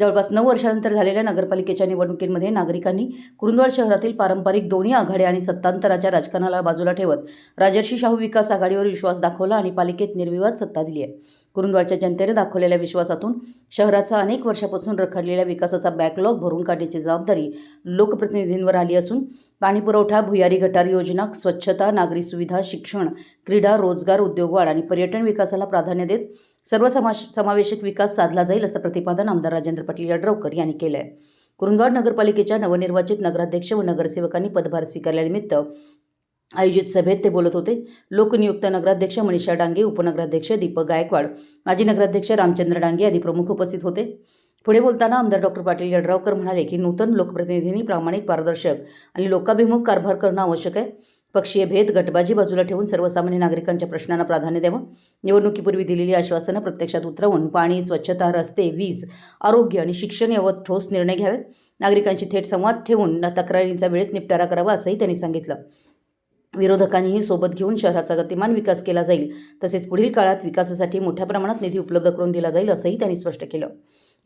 जवळपास नऊ वर्षानंतर झालेल्या नगरपालिकेच्या निवडणुकीमध्ये नागरिकांनी कुरुंदवाड शहरातील पारंपरिक दोन्ही आघाड्या आणि सत्तांतराच्या राजकारणाला बाजूला ठेवत राजर्षी शाहू विकास आघाडीवर विश्वास दाखवला आणि पालिकेत निर्विवाद सत्ता दिली आहे. कुरुंदवाडच्या जनतेने दाखवलेल्या विश्वासातून शहराचा अनेक वर्षापासून रखडलेल्या विकासाचा बॅकलॉग भरून काढण्याची जबाबदारी लोकप्रतिनिधींवर आली असून पाणीपुरवठा भुयारी गटार योजना स्वच्छता नागरी सुविधा शिक्षण क्रीडा रोजगार उद्योगवाढ आणि पर्यटन विकासाला प्राधान्य देत सर्व समाश समावेशक विकास साधला जाईल असं प्रतिपादन आमदार राजेंद्र पाटील यड्रावकर यांनी केलं आहे कुरुंदवाड नगरपालिकेच्या नवनिर्वाचित नगराध्यक्ष व नगरसेवकांनी पदभार स्वीकारल्यानिमित्त आयोजित सभेत ते बोलत होते. लोकनियुक्त नगराध्यक्ष मनीषा डांगे उपनगराध्यक्ष दीपक गायकवाड माजी नगराध्यक्ष रामचंद्र डांगे आदी प्रमुख उपस्थित होते. पुढे बोलताना आमदार डॉक्टर पाटील यड्रावकर म्हणाले की नूतन लोकप्रतिनिधींनी प्रामाणिक पारदर्शक आणि लोकाभिमुख कारभार करणं आवश्यक आहे. पक्षीय भेद गटबाजी बाजूला ठेवून सर्वसामान्य नागरिकांच्या प्रश्नांना प्राधान्य द्यावं. निवडणुकीपूर्वी दिलेली आश्वासनं प्रत्यक्षात उतरवून पाणी स्वच्छता रस्ते वीज आरोग्य आणि शिक्षण यावर ठोस निर्णय घ्यावेत. नागरिकांशी थेट संवाद ठेवून तक्रारींचा वेळेत निपटारा करावा असंही त्यांनी सांगितलं. विरोधकांनीही सोबत घेऊन शहराचा गतिमान विकास केला जाईल. तसेच पुढील काळात विकासासाठी मोठ्या प्रमाणात निधी उपलब्ध करून दिला जाईल असंही त्यांनी स्पष्ट केलं.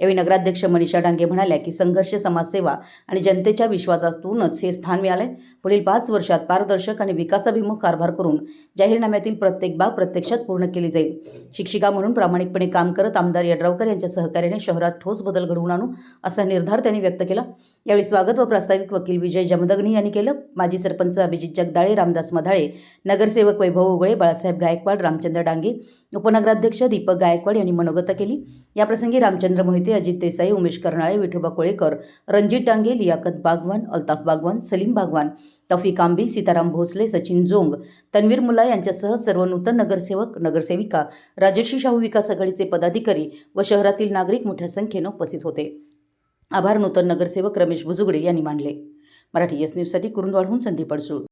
यावेळी नगराध्यक्ष मनीषा डांगे म्हणाल्या की संघर्ष समाजसेवा आणि जनतेच्या विश्वासातूनच हे स्थान मिळालंय. पुढील पाच वर्षात पारदर्शक आणि विकासाभिमुख कारभार करून जाहीरनाम्यातील प्रत्येक बाब प्रत्यक्षात पूर्ण केली जाईल. शिक्षिका म्हणून प्रामाणिकपणे काम करत आमदार यड्रावकर यांच्या सहकार्याने शहरात ठोस बदल घडवून आणू असा निर्धार त्यांनी व्यक्त केला. यावेळी स्वागत व प्रास्ताविक वकील विजय जमदग्नी यांनी केलं. माजी सरपंच अभिजित जगदाळे रामदास मधाळे नगरसेवक वैभव उगळे बाळासाहेब गायकवाड रामचंद्र डांगे उपनगराध्यक्ष दीपक गायकवाड यांनी मनोगत केली. याप्रसंगी रामचंद्र मोहिते अजित देसाई उमेश कर्नाळे विठोबा कोळेकर रणजित डांगे लियाकत बागवान अल्ताफ बागवान सलीम बागवान तफी आंबी सीताराम भोसले सचिन जोंग तन्वीर मुला यांच्यासह सर्व नूतन नगरसेवक नगरसेविका राजर्षी शाहू विकास आघाडीचे पदाधिकारी व शहरातील नागरिक मोठ्या संख्येनं उपस्थित होते. आभार नूतन नगरसेवक रमेश भुजुगडे यांनी मांडले मराठी एस न्यूजसाठी कुरुंदवाडहून संदीप अडसूळ.